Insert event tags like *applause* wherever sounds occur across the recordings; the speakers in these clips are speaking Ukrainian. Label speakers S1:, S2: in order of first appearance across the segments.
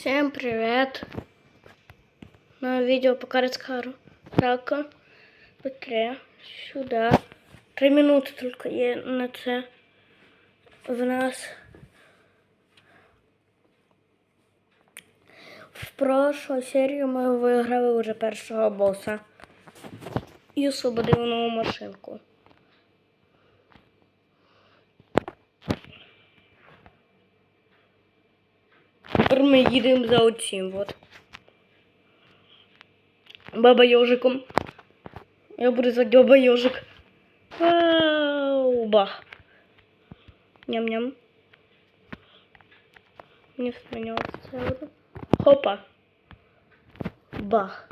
S1: Всем привет! На видео по Карацкару. Рака. Быстрее. Сюда. Три минути только є на це. В нас. В прошлой серії ми виграли вже першого боса. І освободили нову машинку. Ми їдемо за оцім, вот. Баба Йожиком. Я буду звати Баба. Вау, бах. Ням-ням. Не вспомнилось. Хопа. Бах.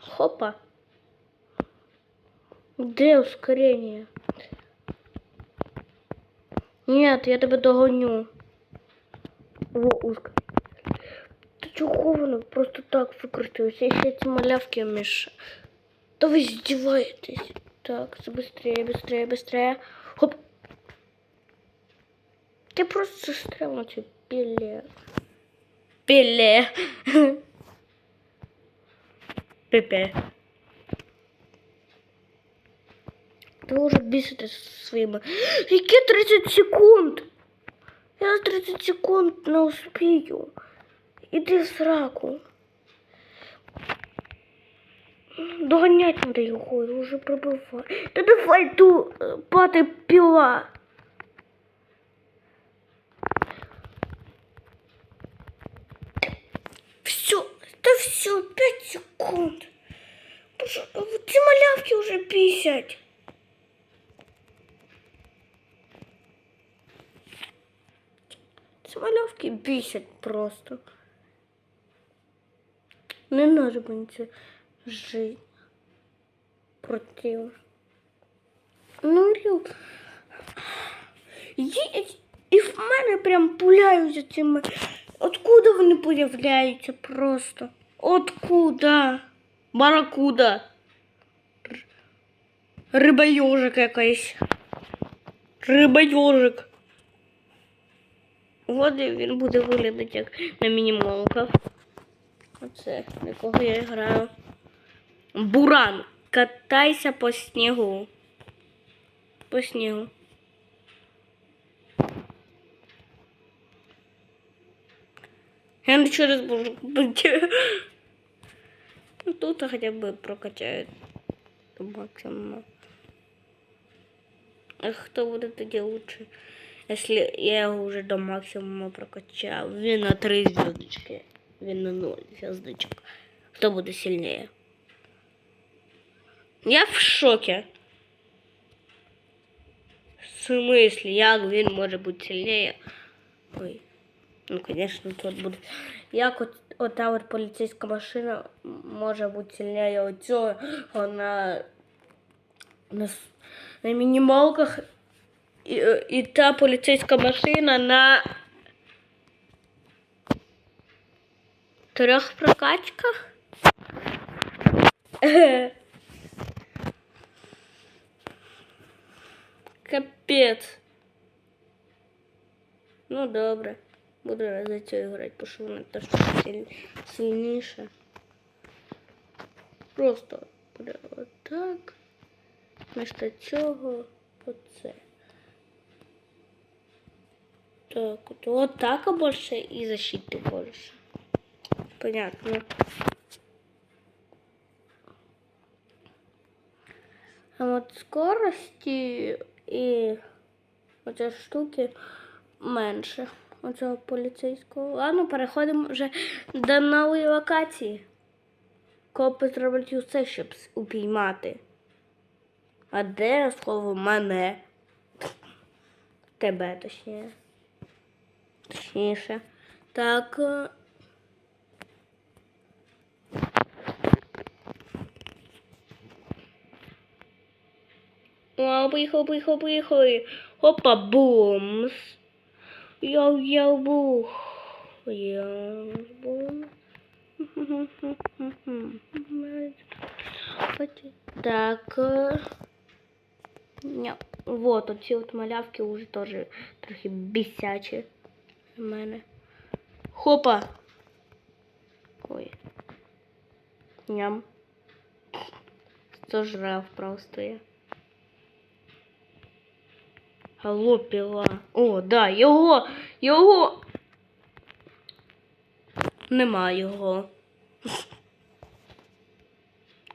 S1: Хопа. Где ускорение? Нет, я тебе догоню. Во, узко. Та чого воно просто так викрутилося? Я ще ці малявки між. Та ви здіваєтесь. Так, це быстрее, быстрее, быстрее. Хоп. Я просто застрял на цю піле. Піле. *laughs* Пепе. Ти вже бісити своїми. Які 30 секунд? Я за 30 секунд не успію. Іди в сраку. Доганять треба його, я вже пробиваю. Та давай ту е, пати піла. Все, да все, 5 секунд. Боже, ці малявки уже 50. Ці малявки бісять просто. Не надо мені це жити. Противно. Ну, Лю. Їдь, і в мене прям пуляються цими. Откуда вони появляються просто? Откуда? Баракуда. Р- Риба-йожик якийсь. Риба-йожик. От І він буде виглядати як на мінімалках. Оце, на кого я граю. Буран. Катайся по снігу. По снігу. Я не зможу купити. Ну, тут хоча б прокачають до максимуму. А хто буде тоді лучше? Если я его уже до максимума прокачал. Він на 3 звездочки. Він на 0 звездочек. Хто буде сильнее? Я в шоке. В смысле, як він може бути сильнее? Ой. Ну, конечно, тут буде. Як от, ота от поліцейська машина може бути сильнее оцього на, на, с- на мінімалках е, і та поліцейська машина на трьох прокачках. *laughs* Капець. Ну добре. Буду за цього грати, бо що вона теж силь- сильніша. Просто буде отак. Вместо цього оце. Так, от, вот так больше и защиты больше. Понятно. А вот скорости и вот эти штуки менше. Оцього поліцейського. Ладно, переходимо вже до нової локації. Копи зроблять усе, щоб упіймати. А де слово мене? Тебе точніше. Точніше. Так. е, Вау, поїхали, поїхали, поїхали. Опа, бумс. Йоу, йоу, бух. Йоу, бум. Так. е, Ня. Вот, оці от малявки вже теж трохи бісячі В мене. Хопа. Ой. Ням. Сожрав просто я. Алло, пила. О, да, його! Його! Нема його.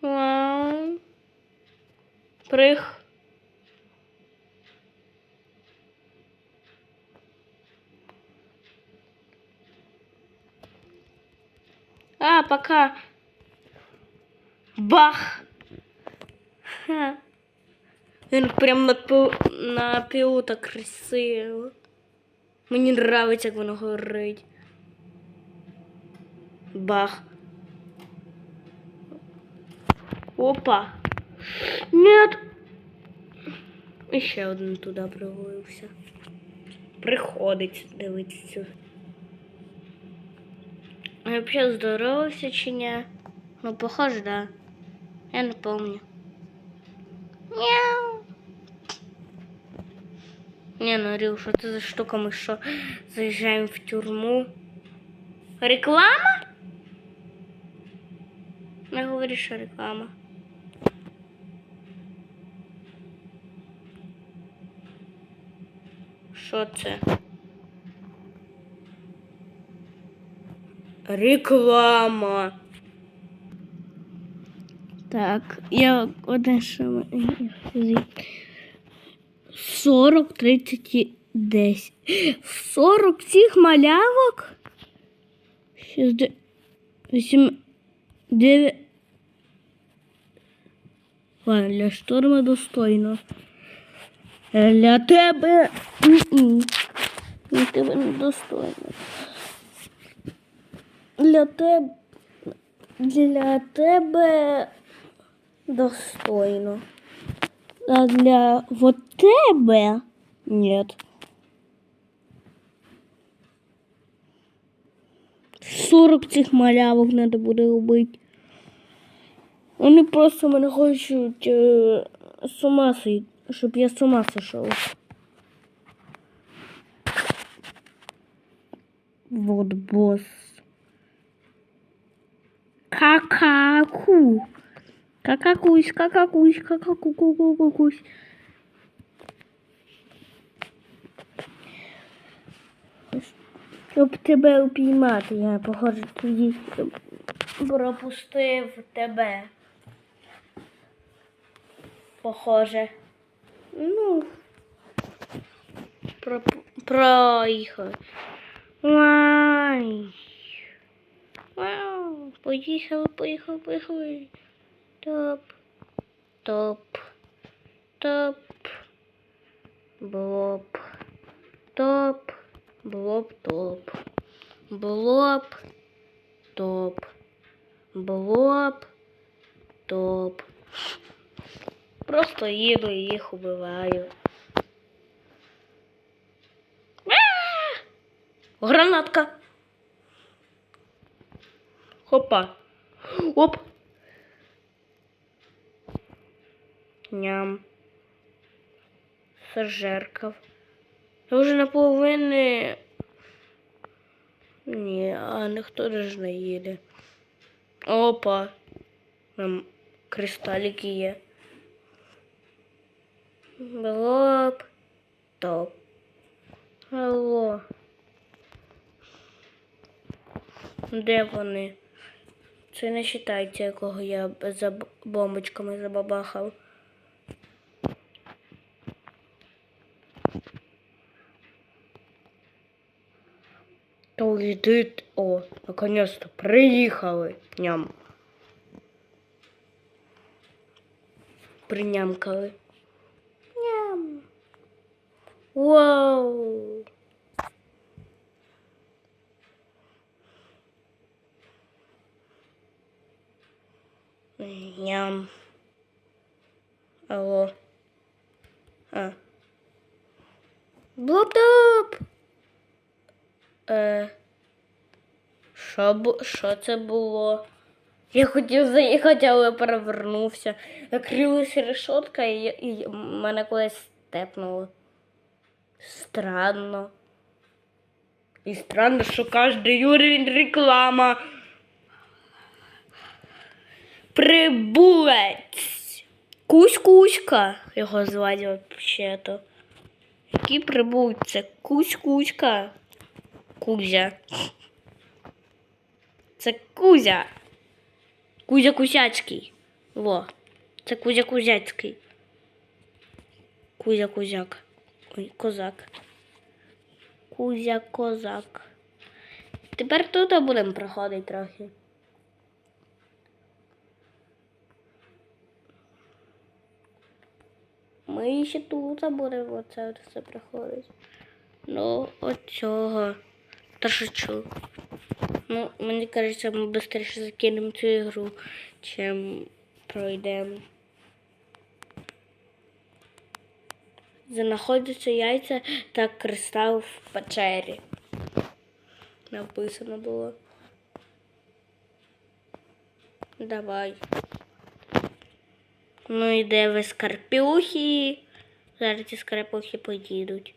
S1: *laughs* Прих. А, пока. Бах! Ха. Він прям на, пил, на пилу так красиво. Мені нравиться, як воно горить. Бах. Опа. Нет. І ще один туди привалився. Приходить дивитися. Я вообще здоровався чи ні? Ну, похоже, да. Я не помню. Мяу. Не, ну, что это за штука? Мы что, заезжаем в тюрьму? Реклама? Не говори, що реклама. Що це? Реклама. Так, я одне що 40, 30 і 10. 40 цих малявок? 6, 8, 9. Ладно, для шторма достойно. Для тебе. Для тебе недостойно. Для тебе. Для тебе достойно. А для вот тебе нет. 40 цих малявок треба буде робити. Вони просто мене хочуть е, з ума сойти, щоб я з ума сошов. Вот босс. Какаку. Какакусь, какакусь, какаку, какакусь. Щоб тебе упіймати, я похоже тоді пропустив тебе. Похоже. Ну. Про, проїхав. Вай. Вау. Поїхали, поїхали, поїхали. Топ. Топ. Топ. Блоп. Топ. Блоп, топ. Блоп. Топ. Блоп. Топ. Просто їду і їх убиваю. Гранатка. Хопа. Оп. Ням. Сожеркав. Я вже наполовину. Ні, а ніхто ж не їде. Опа. Там кристалики є. Блоп. Топ. Алло. Де вони? Це не вважається, якого я за бомбочками забабахав. То йди. О, наконец-то приїхали. Ням. Принямкали. Ням. Вау. Ням. Алло. А. Блоп-топ. Е. Що, що це було? Я хотів заїхати, але перевернувся. Накрилася решетка і, і мене кудись степнуло. Странно. І странно, що кожен уровень реклама. Прибулець. Кусь-куська його звати взагалі-то. Який прибулець? Кусь-куська. Кузя. Це Кузя. Кузя Кузяцький. Во. Це Кузя Кузяцький. Кузя Кузяк. Ой, козак. Кузя козак. Тепер тут будемо проходити трохи. Ми ще тут будемо оце все проходити. Ну, от цього. Та шучу. Ну, мені кажеться, ми швидше закинемо цю ігру, чим пройдемо. Знаходяться яйця та кристал в печері. Написано було. Давай. Ну і де ви скарпюхи? Зараз ці скарпюхи поїдуть.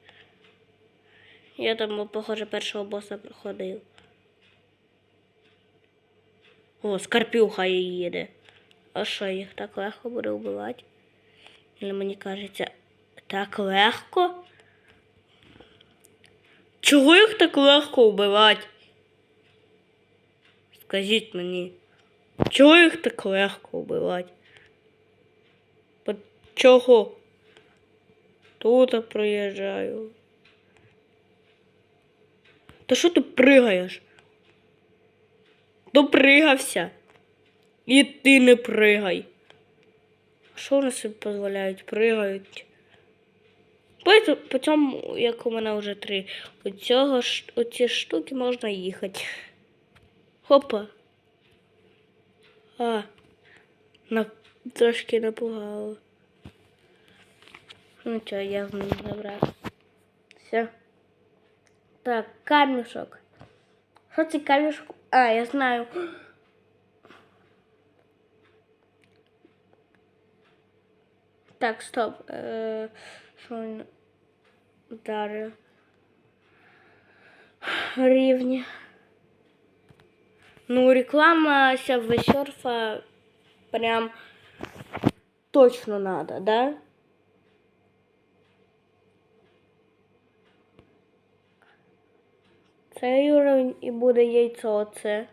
S1: Я там, похоже, першого боса проходив. О, скорпюха їде. А що, їх так легко буде вбивати? Или мені кажеться, так легко? Чого їх так легко вбивати? Скажіть мені, чого їх так легко вбивати? Чого? Тут проїжджаю. Та що ти пригаєш? Допригався. І ти не пригай. Що вони собі дозволяють? Пригають. По, цьому, як у мене вже три, у цього ш- оці штуки можна їхати. Хопа. А, на, трошки напугало. Ну чого, я в них забрав. Все. Так, камішок. Що це камішок? А, я знаю. Так, стоп. Е, Що він вдарив? Рівні. Ну, реклама ся серфа прям точно надо, да? Цей уровень і буде яйцо оце.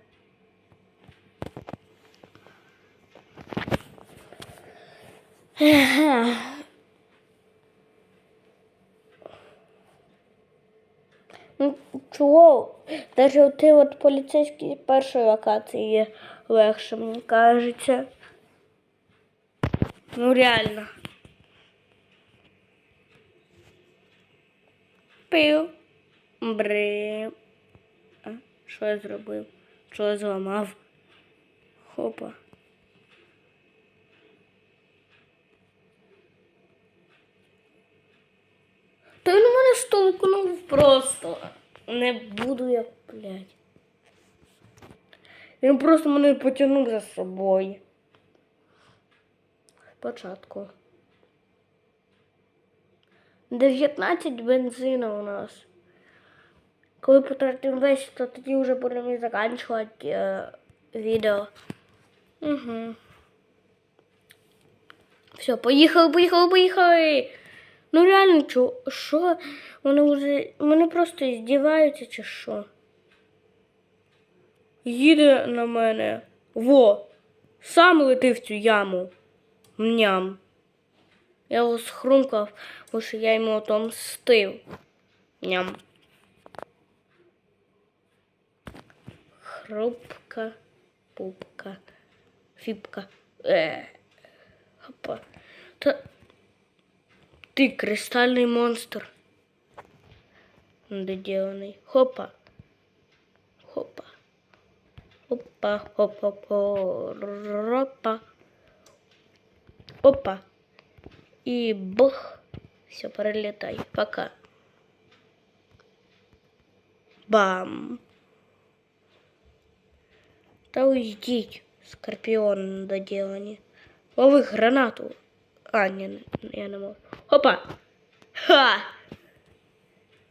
S1: Ну, чого? Навіть ти от поліцейський першої локації є легше, мені кажеться. Ну реально. Пив. Бри. Що я зробив? Що я зламав? Хопа. Та він мене штовхнув просто. Не буду я, блядь. Він просто мене потягнув за собою. Спочатку. 19 бензину у нас. Коли потратимо весь, то тоді вже будемо і закінчувати е, відео. Угу. Все, поїхали, поїхали, поїхали. Ну реально, чо, що? Вони вже. Вони просто здіваються чи що? Їде на мене. Во! Сам лети в цю яму. Ням. Я його схрумкав, бо що я йому отомстив. Ням. Хрупка, пупка, фіпка. Е. Хопа. Та... Ты кристальный монстр. Доделанный. Хопа. Хопа. Опа, хопа, хопа. Опа. И бух. Все, пролетай. Пока. Бам. Та уйдіть. Скорпіон доділані. Лови гранату. А, ні, не- я не можу. Опа! Ха!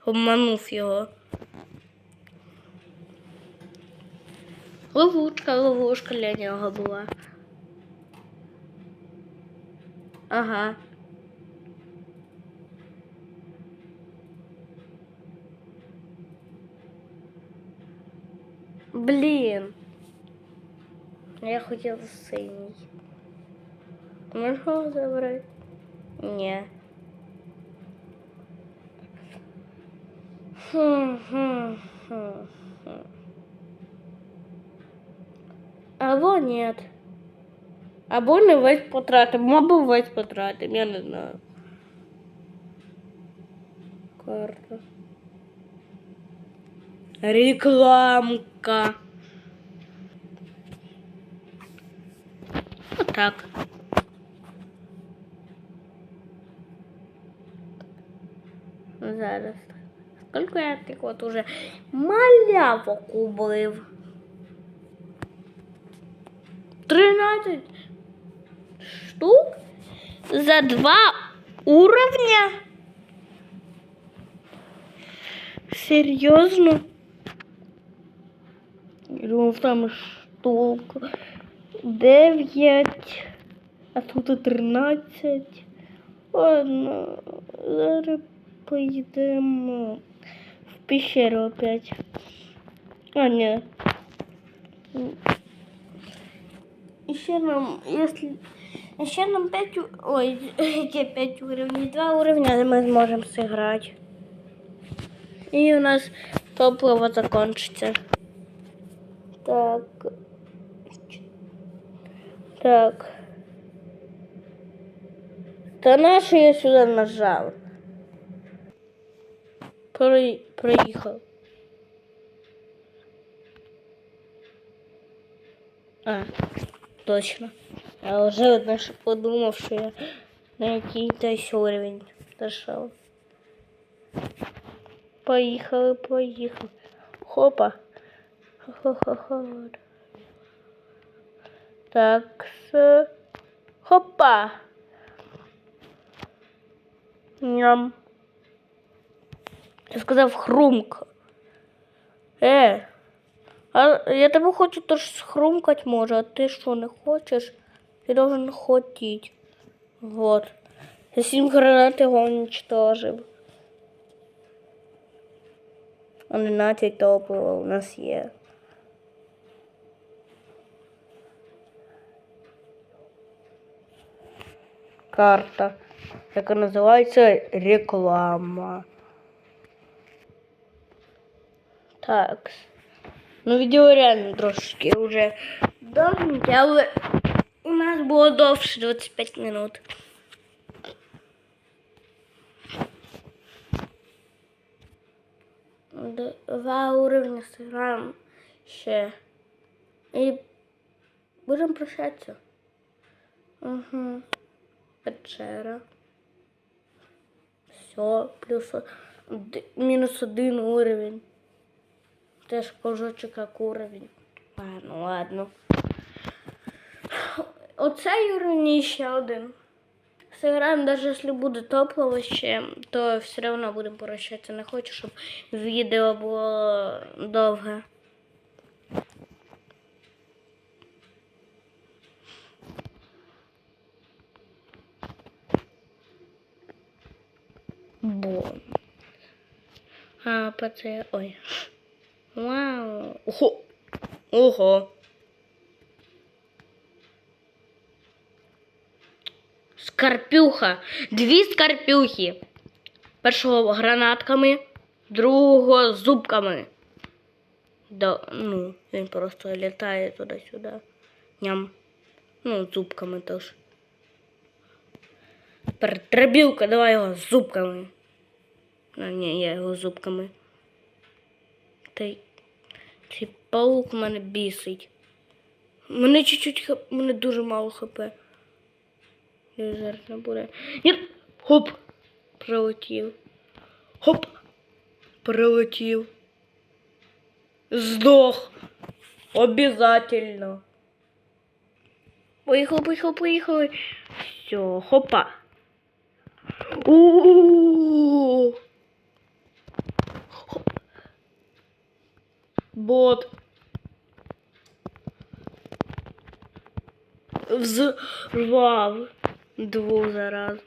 S1: Обманув його. Ловушка, ловушка для нього була. Ага. Блін. Я хотіла синій. Можеш його забрати? Ні. Хм, хм, хм, хм. Або нет. Або не весь потратим, або весь потратим, я не знаю. Карта. Рекламка. Так. Зараз. Скільки я так от уже малявок убив? 13 штук за два уровня? Серьезно? Я думав, там штук 9, а тут 13. Ладно, зараз поїдемо в пещеру опять. А, ні. Еще нам, если... Еще нам 5... Ой, эти 5 уровней. 2 уровня мы сможем сыграть. И у нас топливо закончится. Так. так. Та на що я сюди нажав? Про... Проїхав. А, точно. Я вже ж подумав, що я на якийсь уровень дійшов. Поїхали, поїхали. Хопа. Хо-хо-хо. Так, с... Хопа. Ням. Я сказав хрумка. Е, а я тебе хочу теж схрумкать може, а ти що не хочеш? Ти должен хотіти. Вот. Я сім гранат його уничтожив. 11 топлива у нас є. Карта, яка називається реклама. Так. Ну, відео реально трошки вже довгеньке, але у нас було довше 25 минут. Два уровня сыграем ще. І будемо прощатися. Угу. Печера. Все, плюс мінус один уровень. Теж кружочок як уровень. Ладно, ладно. Оцей уровень ще один. Сыграем, даже если буде топливо ще, то все одно будемо прощатися. Не хочу, щоб відео було довге. А, ПЦ. Ой. Вау. Ого. Ого. Скарпюха. Дві скарпюхи. Першого гранатками, другого зубками. Да, ну, він просто літає туди-сюди. Ням. Ну, зубками теж. Тепер драбілка, давай його зубками. А, ні, я його зубками. Та цей паук мене бісить. Мене чуть-чуть хп, мене дуже мало хп. Зараз не буде. Ні! Хоп! Прилетів. Хоп! Прилетів. Здох. Обязательно. Поїхали, поїхали, поїхали. Все, хопа. У-у-у. Бот. Взрвав двох зараз.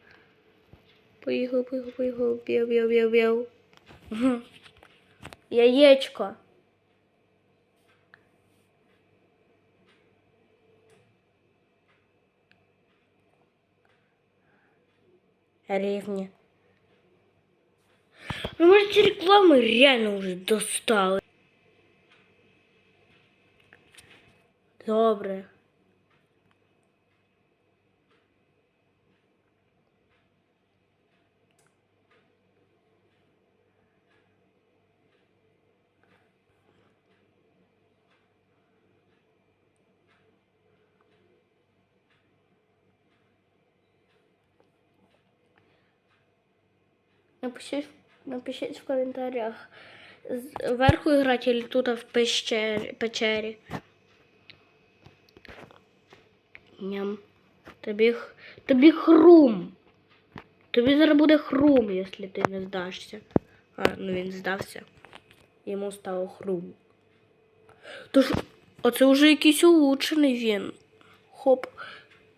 S1: Поїхав, поїхав, поїхав. Б'яв, б'яв, б'яв, б'яв. Яєчко. Рівні. Ну, може, ці реклами реально вже достали. Добре. Напишіть, напишіть в коментарях. Зверху грати или тут в печері. Ням. Тобі, тобі хрум. Тобі зараз буде хрум, якщо ти не здашся. А, ну він здався. Йому стало хрум. Тож, оце вже якийсь улучшений він. Хоп.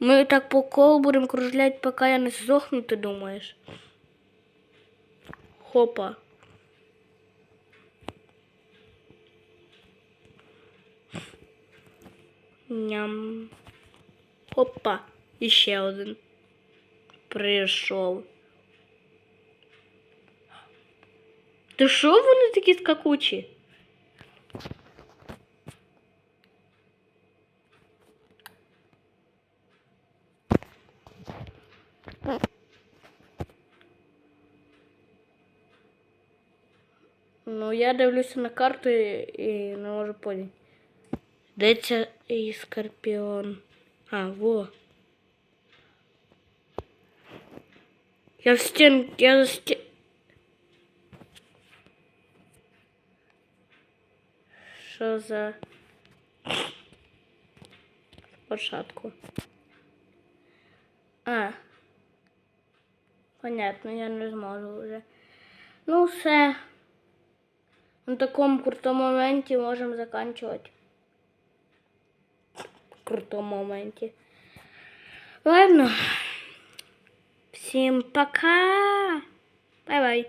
S1: Ми так по колу будемо кружлять, поки я не здохну, ти думаєш? Хопа. Ням. Хопа. І ще один. Прийшов. Ти що вони такі скакучі? Ну, я дивлюся на карту і, і не можу поняти. Де ця і скорпіон? А, во. Я в стін. Я за стін. Що за спочатку? А. Понятно, я не зможу вже. Ну, все. На такому крутому моменті можемо заканчивать. Крутому моменті. Ладно. Всім пока. Бай-бай.